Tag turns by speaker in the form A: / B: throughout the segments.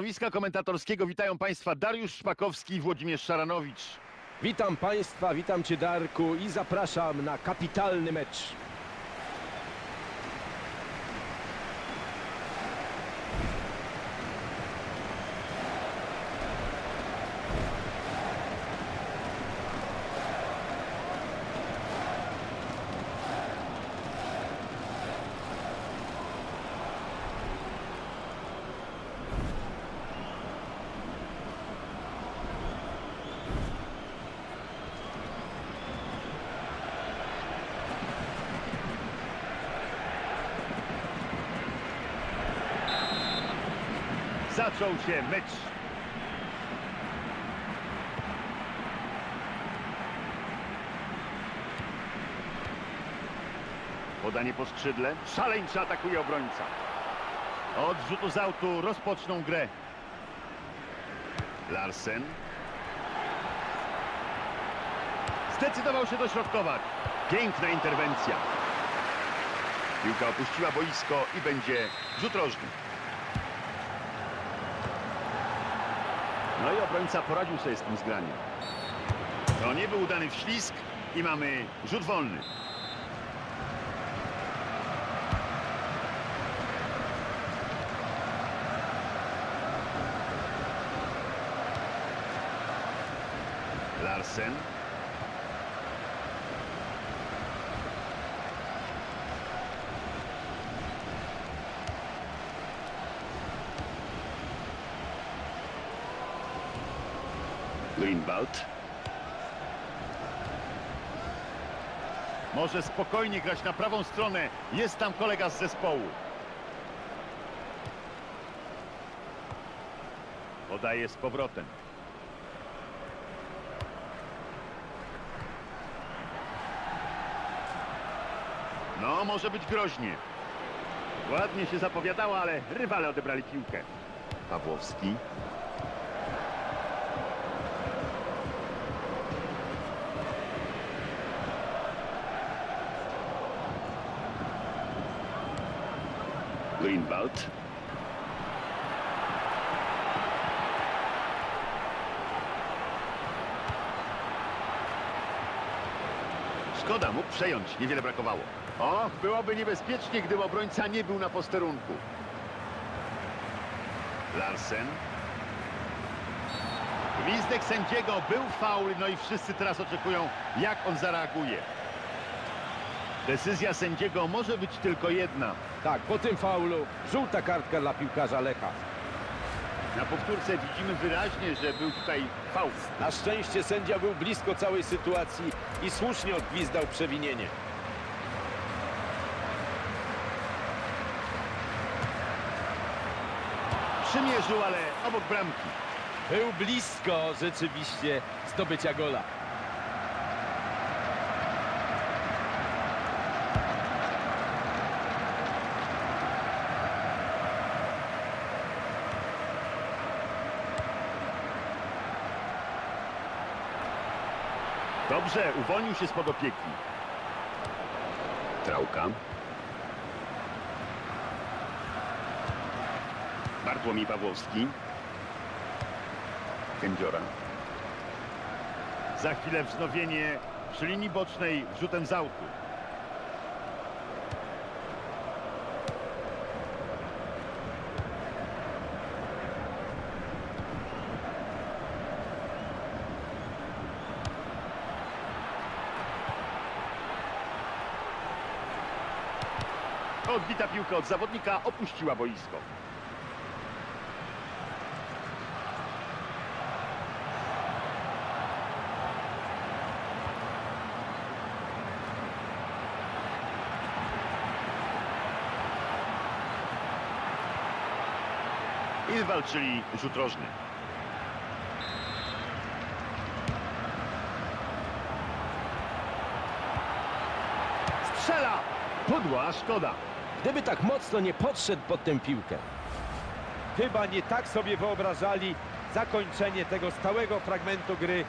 A: stanowiska komentatorskiego witają Państwa Dariusz Szpakowski i Włodzimierz Szaranowicz.
B: Witam Państwa, witam Cię Darku i zapraszam na kapitalny mecz.
A: Zaczął się mecz. Podanie po skrzydle. Szaleńczy atakuje obrońca. Od rzutu z autu rozpoczną grę. Larsen. Zdecydował się dośrodkować. Piękna interwencja. Piłka opuściła boisko i będzie rzut rożny. No i obrońca poradził sobie z tym zgraniem. To nie był udany wślizg i mamy rzut wolny. Larsen. Greenwald. Może spokojnie grać na prawą stronę. Jest tam kolega z zespołu. Podaje z powrotem. No, może być groźnie. Ładnie się zapowiadało, ale rywale odebrali piłkę. Pawłowski. Greenwald. Szkoda, mógł przejąć, niewiele brakowało. Och, byłoby niebezpiecznie, gdyby obrońca nie był na posterunku. Larsen. Gwizdek sędziego, był faul, no i wszyscy teraz oczekują, jak on zareaguje. Decyzja sędziego może być tylko jedna.
B: Tak, po tym faulu żółta kartka dla piłkarza Lecha.
A: Na powtórce widzimy wyraźnie, że był tutaj faul.
B: Na szczęście sędzia był blisko całej sytuacji i słusznie odgwizdał przewinienie.
A: Przymierzył, ale obok bramki.
B: Był blisko rzeczywiście zdobycia gola.
A: Dobrze, uwolnił się spod opieki. Trałka. Bartłomiej Pawłowski. Kędziora. Za chwilę wznowienie przy linii bocznej wrzutem z autu. Odbita piłka od zawodnika opuściła boisko. I walczyli rzut rożny. Strzela! Podła, szkoda.
B: Gdyby tak mocno nie podszedł pod tę piłkę. Chyba nie tak sobie wyobrażali zakończenie tego stałego fragmentu gry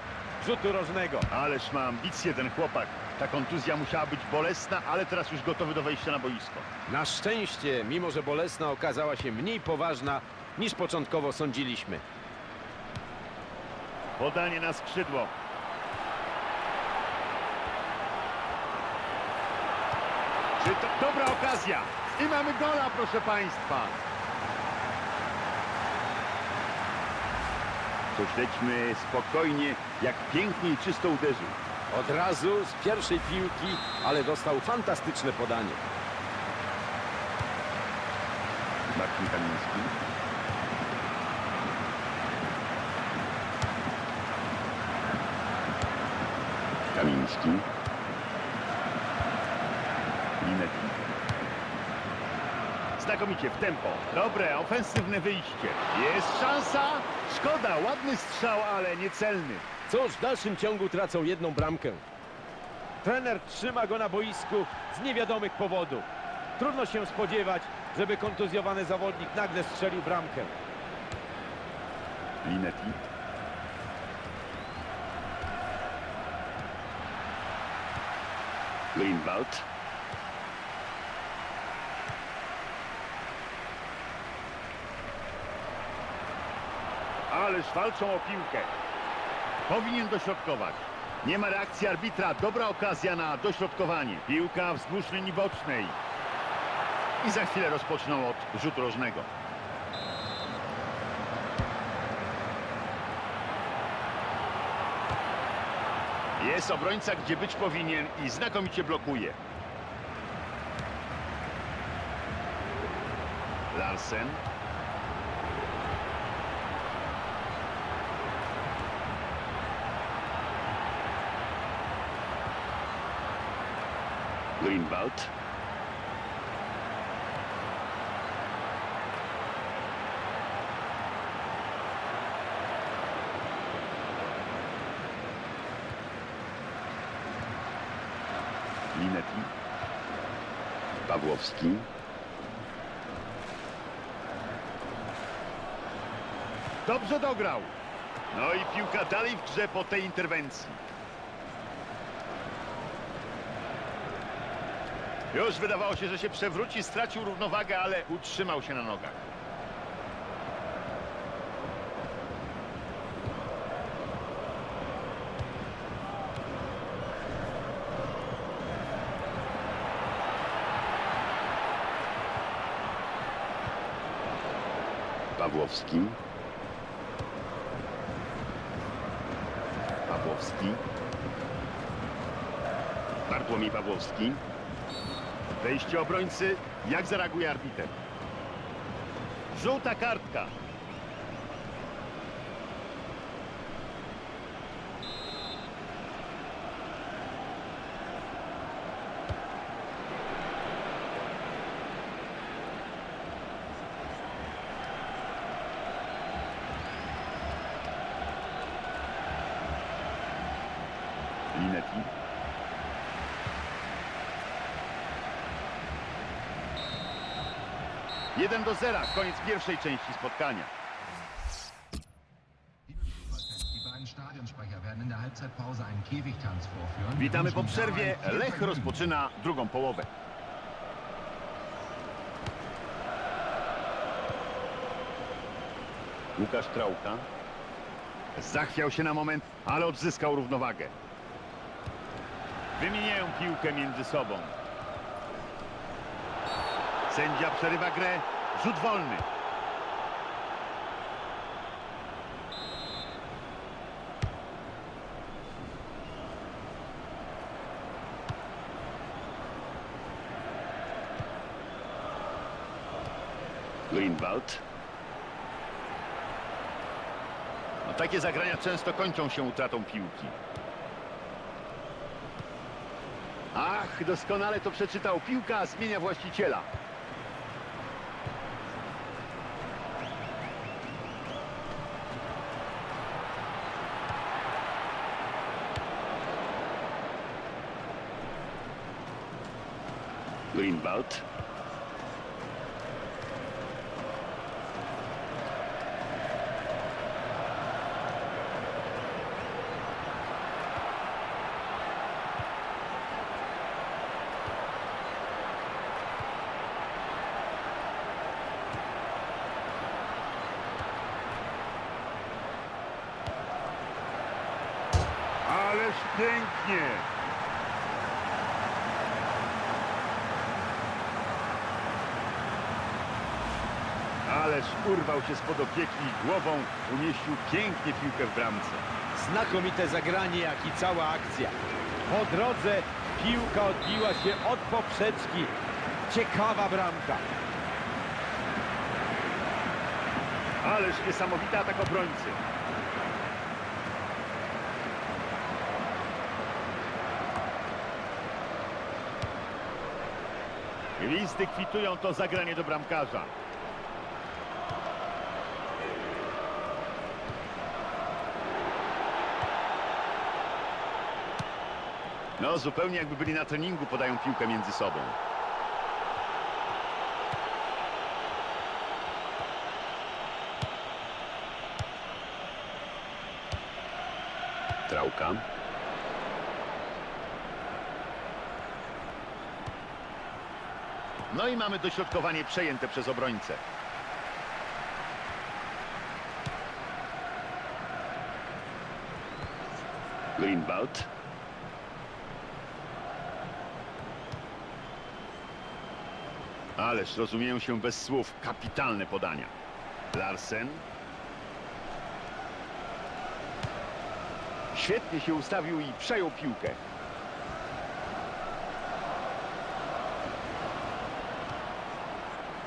B: rzutu rożnego.
A: Ależ ma ambicje ten chłopak. Ta kontuzja musiała być bolesna, ale teraz już gotowy do wejścia na boisko.
B: Na szczęście, mimo że bolesna okazała się mniej poważna niż początkowo sądziliśmy.
A: Podanie na skrzydło. Czy to dobra okazja? I mamy gola, proszę Państwa. Prześledźmy spokojnie, jak pięknie i czysto uderzył.
B: Od razu z pierwszej piłki, ale dostał fantastyczne podanie.
A: Marcin Kamiński. Kamiński. Linetti. Znakomicie w tempo. Dobre, ofensywne wyjście. Jest szansa. Szkoda, ładny strzał, ale niecelny.
B: Cóż, w dalszym ciągu tracą jedną bramkę. Trener trzyma go na boisku z niewiadomych powodów. Trudno się spodziewać, żeby kontuzjowany zawodnik nagle strzelił bramkę.
A: Linetti. Greenwald. Ależ walczą o piłkę. Powinien dośrodkować. Nie ma reakcji arbitra. Dobra okazja na dośrodkowanie. Piłka wzdłuż linii bocznej. I za chwilę rozpoczną od rzutu rożnego. Jest obrońca, gdzie być powinien i znakomicie blokuje. Larsen. Greenwald. Linetti. Pawłowski. Dobrze dograł. No i piłka dalej w grze po tej interwencji. Już wydawało się, że się przewróci, stracił równowagę, ale utrzymał się na nogach. Pawłowski. Pawłowski. Bartłomiej Pawłowski. Wejście obrońcy. Jak zareaguje arbiter? Żółta kartka. 1 do 0, koniec pierwszej części spotkania. Witamy po przerwie. Lech rozpoczyna drugą połowę. Łukasz Trauka. Zachwiał się na moment, ale odzyskał równowagę. Wymieniają piłkę między sobą. Sędzia przerywa grę Rzut wolny. Greenwald. No, takie zagrania często kończą się utratą piłki. Ach, doskonale to przeczytał. Piłka zmienia właściciela. Greenwald. pięknie! Ależ urwał się spod opieki i głową umieścił pięknie piłkę w bramce.
B: Znakomite zagranie, jak i cała akcja. Po drodze piłka odbiła się od poprzeczki. Ciekawa bramka.
A: Ależ niesamowity atak obrońcy. Listy kwitują to zagranie do bramkarza. No, zupełnie jakby byli na treningu, podają piłkę między sobą. Trałka. No i mamy dośrodkowanie przejęte przez obrońcę. Greenwald. Ależ rozumieją się bez słów. Kapitalne podania. Larsen. Świetnie się ustawił i przejął piłkę.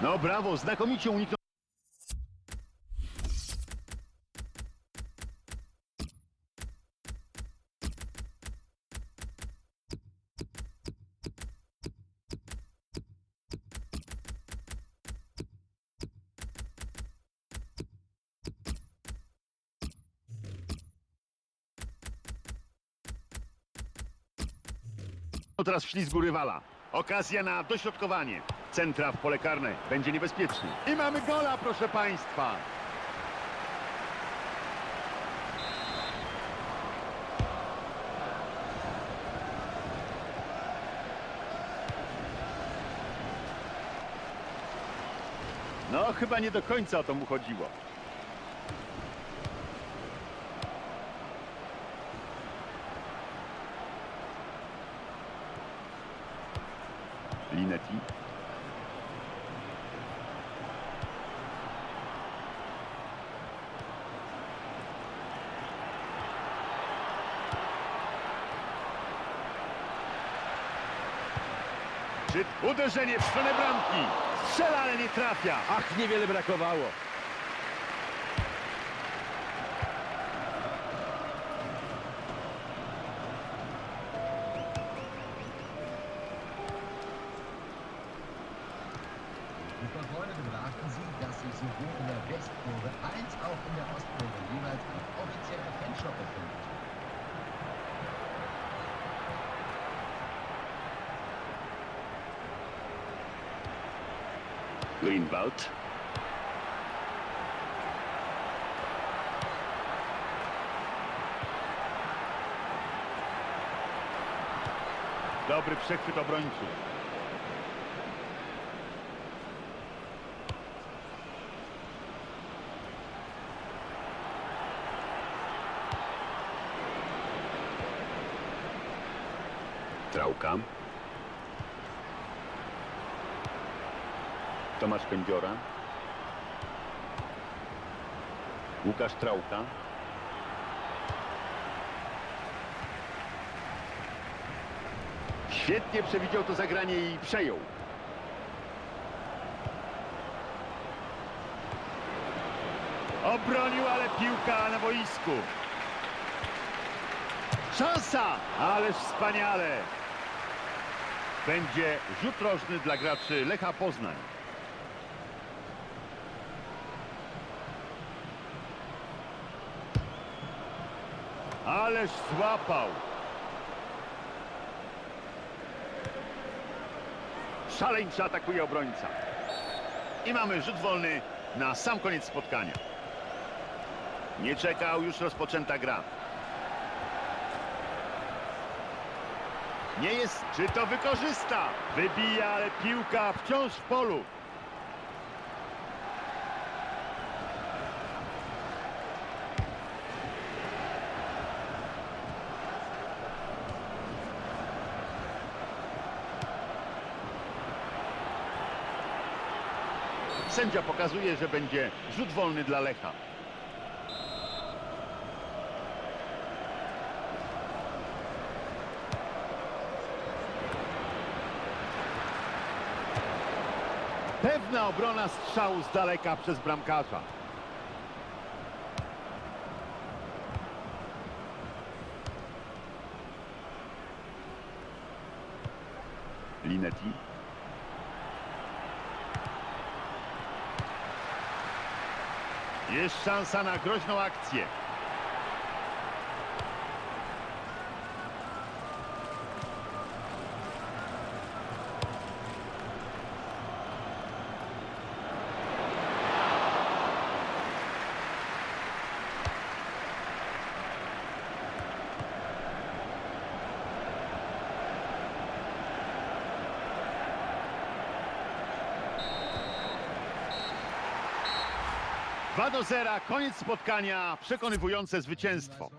A: No brawo, znakomicie uniknął. Teraz w ślizgu rywala. Okazja na dośrodkowanie. Centra w pole karne. Będzie niebezpieczny. I mamy gola, proszę Państwa. No, chyba nie do końca o to mu chodziło. Linetti. Uderzenie w stronę bramki. Strzela, ale nie trafia.
B: Ach, niewiele brakowało.
C: Sowohl in der Westkurve als auch in der Ostkurve jeweils Fanshop befindet.
A: Greenwald. Dobry przechwyt obrońców. Trałka. Tomasz Kędziora. Łukasz Trałka. Świetnie przewidział to zagranie i przejął. Obronił, ale piłka na boisku. Szansa! Ależ wspaniale! Będzie rzut rożny dla graczy Lecha Poznań. Ależ złapał. Szaleńczy atakuje obrońca. I mamy rzut wolny na sam koniec spotkania. Nie czekał, już rozpoczęta gra. Nie jest, czy to wykorzysta? Wybija, ale piłka wciąż w polu. Sędzia pokazuje, że będzie rzut wolny dla Lecha. Pewna obrona strzału z daleka przez bramkarza. Linetti. Jest szansa na groźną akcję. Dwa do zera, koniec spotkania, przekonywujące zwycięstwo.